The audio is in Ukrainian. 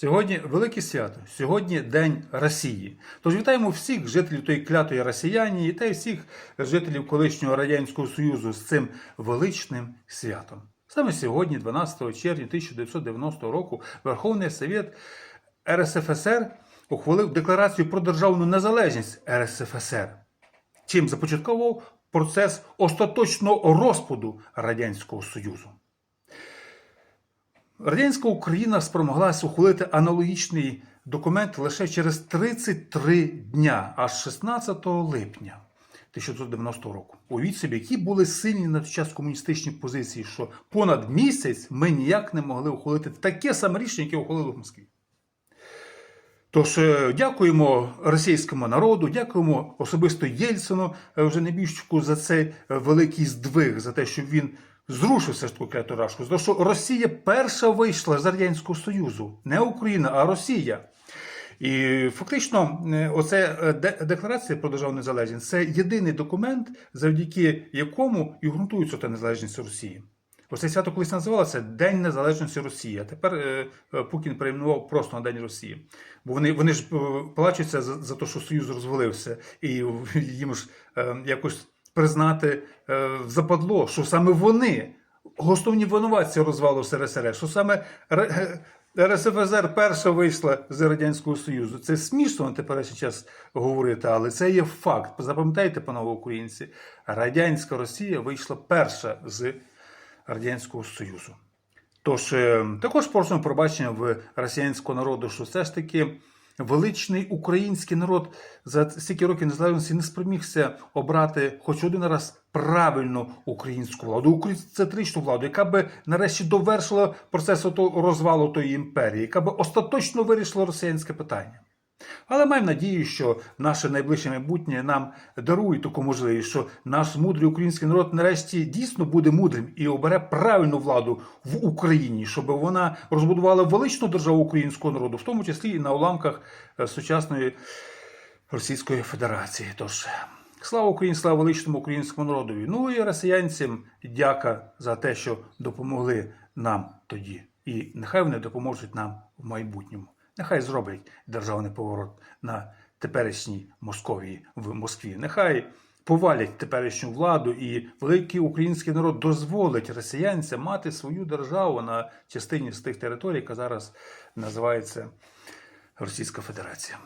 Сьогодні велике свято, сьогодні День Росії. Тож вітаємо всіх жителів тої клятої Росіянії та й всіх жителів колишнього Радянського Союзу з цим величним святом. Саме сьогодні, 12 червня 1990 року, Верховний Совет РСФСР ухвалив декларацію про державну незалежність РСФСР, чим започаткував процес остаточного розпаду Радянського Союзу. Радянська Україна спромоглася ухвалити аналогічний документ лише через 33 дня, аж 16 липня 1990 року. Уявіть собі, які були сильні на той час комуністичні позиції, що понад місяць ми ніяк не могли ухвалити таке саме рішення, яке ухвалили в Москві. Тож е, дякуємо російському народу, дякуємо особисто Єльцину е, вже небіжчику за цей е, великий здвиг, за те, що він зрушив все ж таки кляту рашку. За що Росія перша вийшла з Радянського Союзу, не Україна, а Росія. І фактично, е, оце е, декларація про державну незалежність це єдиний документ, завдяки якому і ґрунтується та незалежність Росії. Оце свято колись називалося День Незалежності Росії. А тепер е, Путін перейменував просто на День Росії. Бо вони, вони ж плачуться за, за те, що Союз розвалився, і їм ж якось признати е, западло, що саме вони основні винуватці розвалу СРСР, що саме РСФСР перша вийшла з Радянського Союзу. Це смішно на теперішній час говорити, але це є факт. Запам'ятайте, панове українці, радянська Росія вийшла перша з Радянського Союзу. Тож е, також просимо пробачення в росіянського народу, що все ж таки величний український народ за стільки років незалежності не спромігся обрати хоч один раз правильну українську владу, українську владу, яка би нарешті довершила процес розвалу тої імперії, яка би остаточно вирішила росіянське питання. Але маємо надію, що наше найближче майбутнє нам дарує таку можливість, що наш мудрий український народ нарешті дійсно буде мудрим і обере правильну владу в Україні, щоб вона розбудувала величну державу українського народу, в тому числі і на уламках е, сучасної Російської Федерації. Тож слава Україні, слава величному українському народові. Ну і росіянцям дяка за те, що допомогли нам тоді. І нехай вони допоможуть нам в майбутньому. Нехай зроблять державний поворот на теперішній Московії в Москві. Нехай повалять теперішню владу, і великий український народ дозволить росіянцям мати свою державу на частині з тих територій, яка зараз називається Російська Федерація.